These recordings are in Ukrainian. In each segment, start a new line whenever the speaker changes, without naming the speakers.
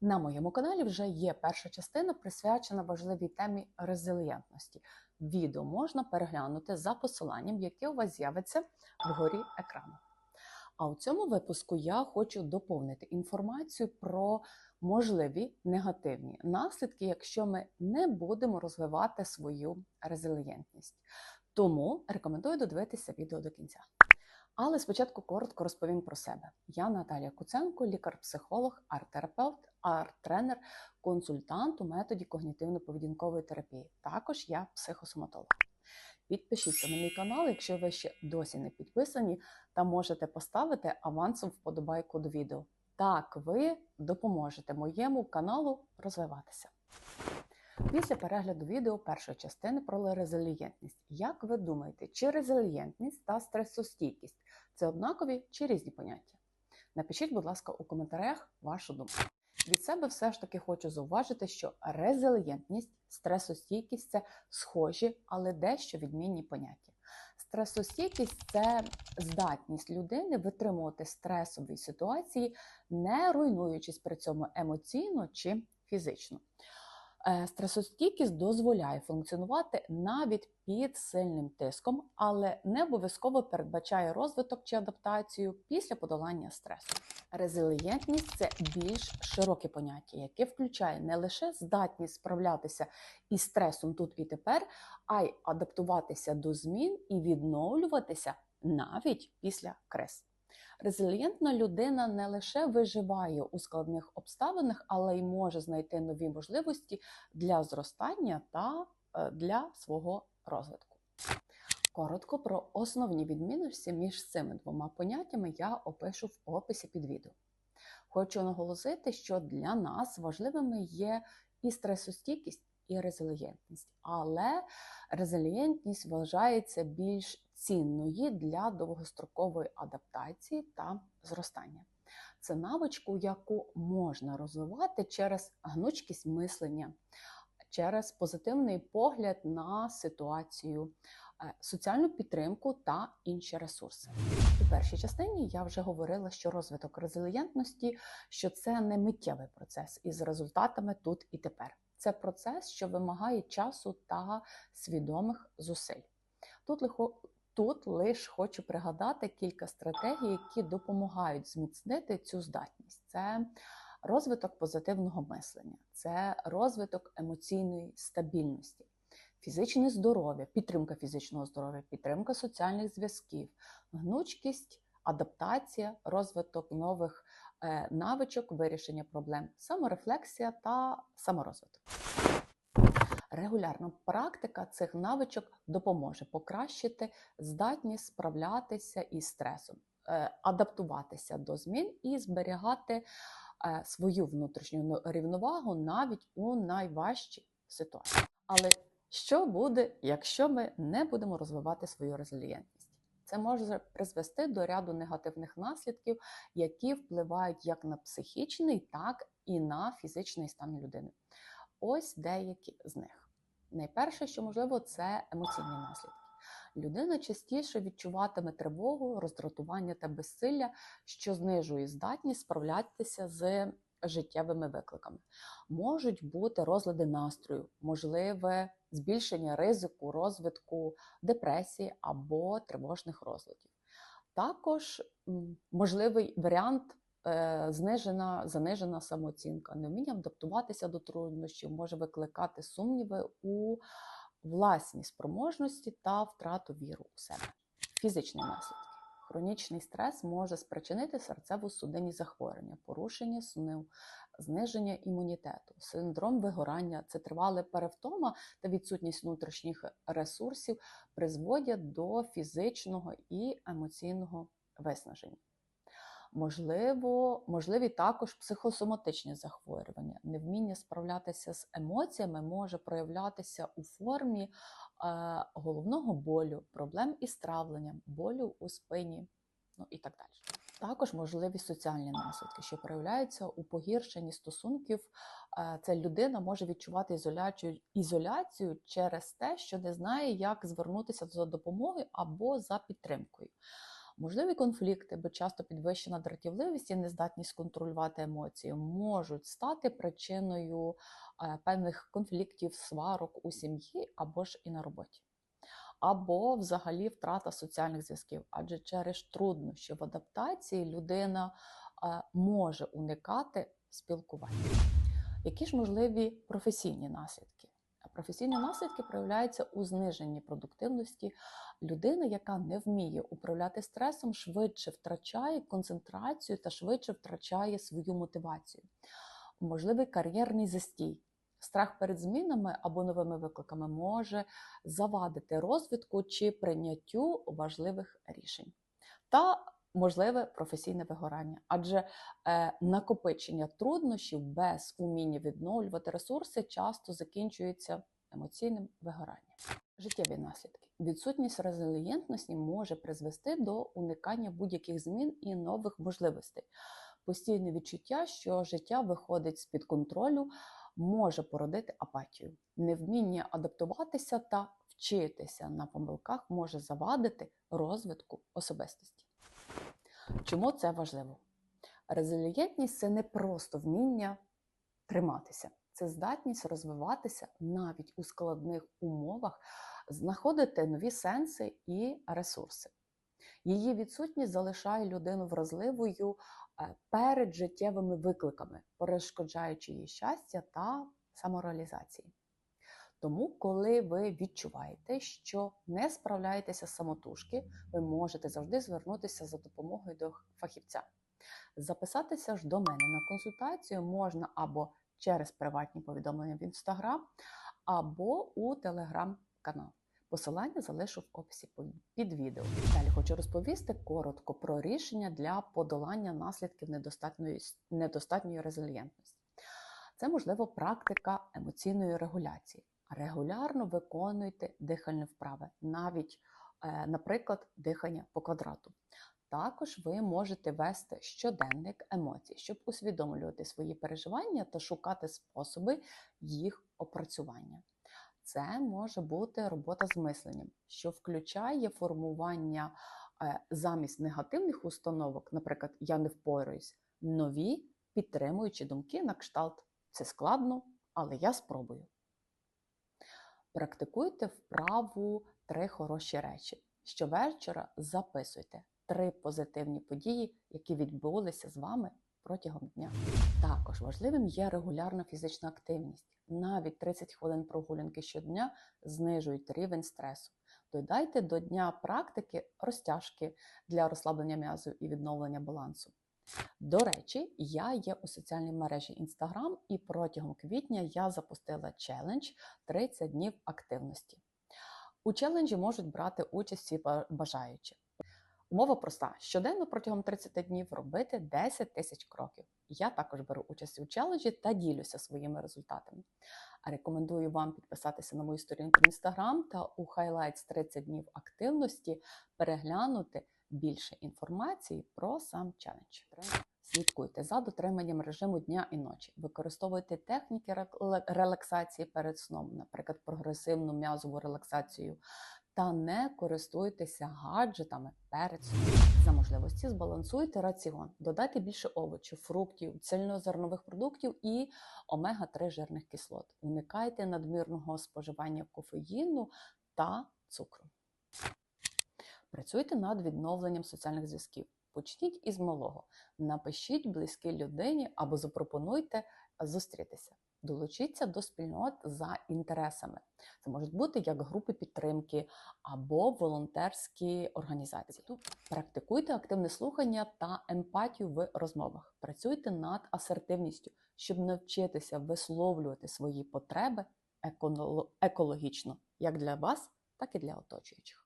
На моєму каналі вже є перша частина, присвячена важливій темі резилієнтності. Відео можна переглянути за посиланням, яке у вас з'явиться вгорі екрану. А у цьому випуску я хочу доповнити інформацію про можливі негативні наслідки, якщо ми не будемо розвивати свою резилієнтність. Тому рекомендую додивитися відео до кінця. Але спочатку коротко розповім про себе. Я Наталія Куценко, лікар-психолог, арт-терапевт, арт-тренер, консультант у методі когнітивно-поведінкової терапії. Також я психосоматолог. Підпишіться на мій канал, якщо ви ще досі не підписані, та можете поставити авансом вподобайку до відео. Так ви допоможете моєму каналу розвиватися. Після перегляду відео першої частини про резилієнтність. Як ви думаєте, чи резилієнтність та стресостійкість це однакові чи різні поняття? Напишіть, будь ласка, у коментарях вашу думку. Від себе все ж таки хочу зауважити, що резилієнтність, стресостійкість це схожі, але дещо відмінні поняття. Стресостійкість це здатність людини витримувати стресові ситуації, не руйнуючись при цьому емоційно чи фізично. Стресостійкість дозволяє функціонувати навіть під сильним тиском, але не обов'язково передбачає розвиток чи адаптацію після подолання стресу. Резилієнтність це більш широке поняття, яке включає не лише здатність справлятися із стресом тут і тепер, а й адаптуватися до змін і відновлюватися навіть після криз. Резилієнтна людина не лише виживає у складних обставинах, але й може знайти нові можливості для зростання та для свого розвитку. Коротко про основні відмінності між цими двома поняттями я опишу в описі під відео. Хочу наголосити, що для нас важливими є і стресостійкість, і резилієнтність, але резилієнтність вважається більш цінною для довгострокової адаптації та зростання. Це навичку, яку можна розвивати через гнучкість мислення, через позитивний погляд на ситуацію, соціальну підтримку та інші ресурси. У першій частині я вже говорила, що розвиток резилієнтності що це не миттєвий процес із результатами тут і тепер. Це процес, що вимагає часу та свідомих зусиль. Тут лихо. Тут лише хочу пригадати кілька стратегій, які допомагають зміцнити цю здатність. Це розвиток позитивного мислення, це розвиток емоційної стабільності, фізичне здоров'я, підтримка фізичного здоров'я, підтримка соціальних зв'язків, гнучкість, адаптація, розвиток нових е, навичок, вирішення проблем, саморефлексія та саморозвиток. Регулярна практика цих навичок допоможе покращити здатність справлятися із стресом, е, адаптуватися до змін і зберігати е, свою внутрішню рівновагу навіть у найважчій ситуації. Але що буде, якщо ми не будемо розвивати свою резилієнтність? Це може призвести до ряду негативних наслідків, які впливають як на психічний, так і на фізичний стан людини. Ось деякі з них. Найперше, що можливо, це емоційні наслідки. Людина частіше відчуватиме тривогу, роздратування та безсилля, що знижує здатність справлятися з життєвими викликами. Можуть бути розлади настрою, можливе збільшення ризику розвитку депресії або тривожних розладів. Також можливий варіант знижена, занижена самооцінка, невміння адаптуватися до труднощів може викликати сумніви у власній спроможності та втрату віру у себе. Фізичні наслідки. Хронічний стрес може спричинити серцево-судинні захворювання, порушення сну, зниження імунітету, синдром вигорання, це тривале перевтома та відсутність внутрішніх ресурсів призводять до фізичного і емоційного виснаження. Можливо, можливі також психосоматичні захворювання. Невміння справлятися з емоціями може проявлятися у формі е, головного болю, проблем із травленням, болю у спині, ну і так далі. Також можливі соціальні наслідки, що проявляються у погіршенні стосунків. Е, Ця людина може відчувати ізоляцію, ізоляцію через те, що не знає, як звернутися за допомогою або за підтримкою Можливі конфлікти, бо часто підвищена дратівливість і нездатність контролювати емоції можуть стати причиною е, певних конфліктів, сварок у сім'ї або ж і на роботі. Або взагалі втрата соціальних зв'язків, адже через труднощі в адаптації людина е, може уникати спілкування. Які ж можливі професійні наслідки? Професійні наслідки проявляються у зниженні продуктивності. Людина, яка не вміє управляти стресом, швидше втрачає концентрацію та швидше втрачає свою мотивацію. Можливий кар'єрний застій. Страх перед змінами або новими викликами може завадити розвитку чи прийняттю важливих рішень. Та можливе професійне вигорання, адже е, накопичення труднощів без уміння відновлювати ресурси часто закінчується емоційним вигоранням. Життєві наслідки. Відсутність резилієнтності може призвести до уникання будь-яких змін і нових можливостей. Постійне відчуття, що життя виходить з-під контролю, може породити апатію. Невміння адаптуватися та вчитися на помилках може завадити розвитку особистості. Чому це важливо? Резилієнтність це не просто вміння триматися, це здатність розвиватися навіть у складних умовах, знаходити нові сенси і ресурси. Її відсутність залишає людину вразливою е, перед життєвими викликами, перешкоджаючи її щастя та самореалізації. Тому, коли ви відчуваєте, що не справляєтеся самотужки, ви можете завжди звернутися за допомогою до фахівця. Записатися ж до мене на консультацію можна або через приватні повідомлення в інстаграм, або у телеграм-канал. Посилання залишу в описі під відео. Далі хочу розповісти коротко про рішення для подолання наслідків недостатньої, недостатньої резильєнтності. Це можливо практика емоційної регуляції. Регулярно виконуйте дихальні вправи, навіть, е, наприклад, дихання по квадрату. Також ви можете вести щоденник емоцій, щоб усвідомлювати свої переживання та шукати способи їх опрацювання. Це може бути робота з мисленням, що включає формування е, замість негативних установок, наприклад, я не впораюсь, нові підтримуючі думки на кшталт. Це складно, але я спробую. Практикуйте вправу три хороші речі. Щовечора записуйте три позитивні події, які відбулися з вами протягом дня. Також важливим є регулярна фізична активність. Навіть 30 хвилин прогулянки щодня знижують рівень стресу. Додайте до дня практики розтяжки для розслаблення м'язу і відновлення балансу. До речі, я є у соціальній мережі Instagram і протягом квітня я запустила челендж 30 днів активності. У челенджі можуть брати участь всі бажаючі. Умова проста: щоденно протягом 30 днів робити 10 тисяч кроків. Я також беру участь у челенджі та ділюся своїми результатами. Рекомендую вам підписатися на мою сторінку в Instagram та у Highlights 30 днів активності переглянути більше інформації про сам челендж. Слідкуйте за дотриманням режиму дня і ночі. Використовуйте техніки релаксації перед сном, наприклад, прогресивну м'язову релаксацію, та не користуйтеся гаджетами перед сном. За можливості збалансуйте раціон, додайте більше овочів, фруктів, цільнозернових продуктів і омега-3 жирних кислот. Уникайте надмірного споживання кофеїну та цукру. Працюйте над відновленням соціальних зв'язків. Почніть із малого. Напишіть близькій людині або запропонуйте зустрітися. Долучіться до спільнот за інтересами. Це можуть бути як групи підтримки або волонтерські організації. Практикуйте активне слухання та емпатію в розмовах. Працюйте над асертивністю, щоб навчитися висловлювати свої потреби екологічно, як для вас, так і для оточуючих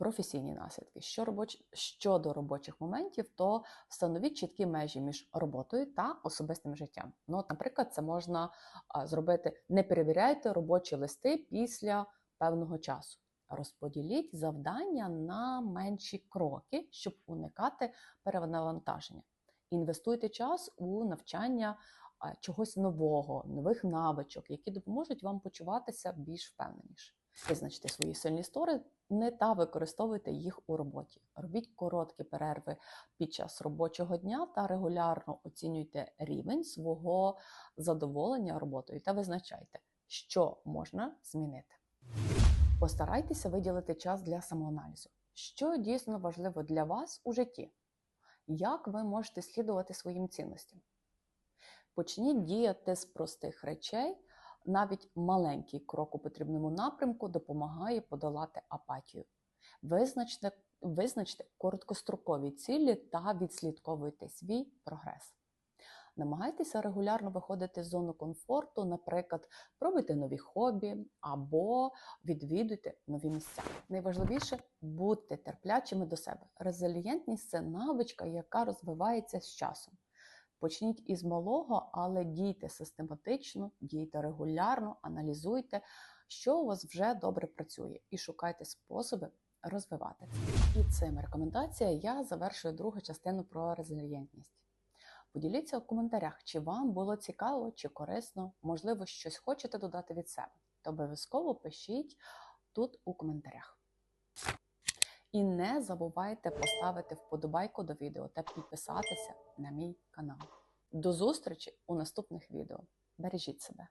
професійні наслідки. Що робоч... Щодо робочих моментів, то встановіть чіткі межі між роботою та особистим життям. Ну, Наприклад, це можна зробити: не перевіряйте робочі листи після певного часу. Розподіліть завдання на менші кроки, щоб уникати перевантаження. Інвестуйте час у навчання чогось нового, нових навичок, які допоможуть вам почуватися більш впевненіше. Визначте свої сильні сторони не та використовуйте їх у роботі. Робіть короткі перерви під час робочого дня та регулярно оцінюйте рівень свого задоволення роботою та визначайте, що можна змінити. Постарайтеся виділити час для самоаналізу. Що дійсно важливо для вас у житті? Як ви можете слідувати своїм цінностям? Почніть діяти з простих речей. Навіть маленький крок у потрібному напрямку допомагає подолати апатію. Визначте, визначте короткострокові цілі та відслідковуйте свій прогрес. Намагайтеся регулярно виходити з зони комфорту, наприклад, пробуйте нові хобі або відвідуйте нові місця. Найважливіше будьте терплячими до себе. Резилієнтність це навичка, яка розвивається з часом. Почніть із малого, але дійте систематично, дійте регулярно, аналізуйте, що у вас вже добре працює, і шукайте способи розвивати. І цими рекомендаціями я завершую другу частину про резилієнтність. Поділіться у коментарях, чи вам було цікаво, чи корисно, можливо, щось хочете додати від себе. То обов'язково пишіть тут у коментарях. І не забувайте поставити вподобайку до відео та підписатися на мій канал. До зустрічі у наступних відео. Бережіть себе!